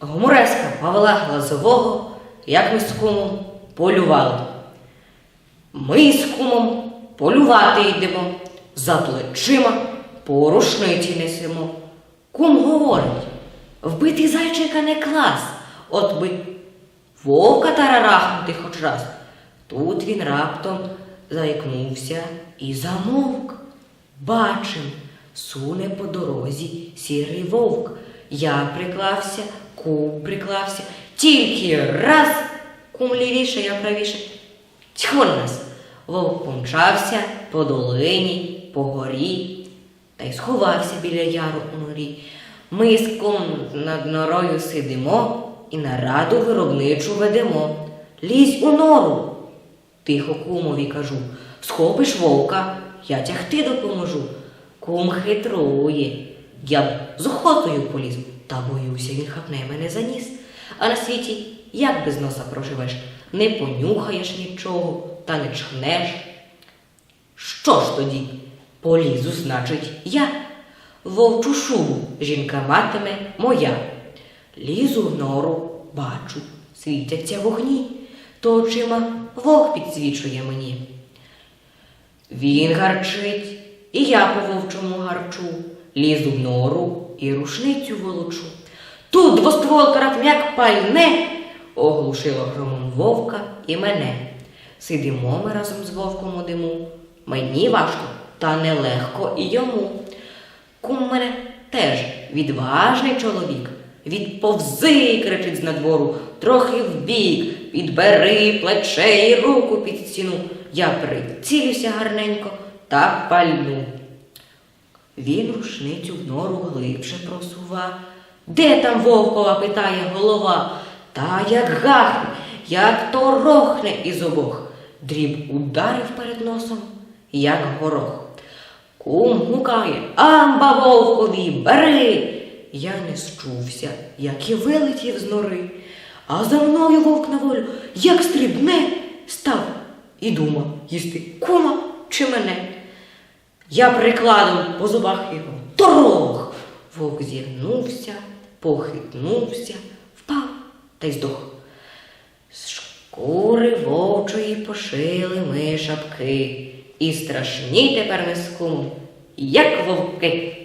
Гумореска Павла Глазового, як ми з кумом полювали. Ми з кумом полювати йдемо, за плечима по рушниці несемо. Кум говорить, вбити зайчика не клас, от би вовка тарарахнути хоч раз. Тут він раптом заікнувся і замовк. Бачим, суне по дорозі сірий вовк. Я приклався, кум приклався, тільки раз кум лівіше, я правіше. Тьху нас. Вовк помчався по долині, по горі та й сховався біля яру у норі. Ми з кум над норою сидимо і нараду виробничу ведемо. Лізь у нору. Тихо кумові кажу, схопиш вовка, я тягти допоможу. Кум хитрує. Я б з охотою поліз, та боюся, він хапне мене за ніс. А на світі як без носа проживеш? Не понюхаєш нічого та не чхнеш. Що ж тоді? Полізу, значить, я. Вовчу шубу жінка матиме моя. Лізу в нору, бачу, світяться вогні, то очима вовк підсвічує мені. Він гарчить, і я по вовчому гарчу, лізу в нору і рушницю волочу. Тут двостволка ратмяк пальне, оглушило громом вовка і мене. Сидимо ми разом з вовком у диму. Мені важко, та нелегко і йому. Кум мене теж відважний чоловік. Відповзи, кричить з надвору, трохи вбік, підбери плече і руку під стіну. Я прицілюся гарненько та пальну. Він рушницю в нору глибше просува. Де там вовкова? питає голова. Та як гахне, як то рохне із обох. Дріб ударив перед носом, як горох. Кум гукає, амба вовкові, бери. Я не счувся, як і вилетів з нори. А за мною вовк на волю, як стрибне, став і думав, їсти кума чи мене. Я прикладом по зубах його торох. Вовк зігнувся, похитнувся, впав та й здох. З шкури вовчої пошили ми шапки, і страшні тепер ми скуму, як вовки.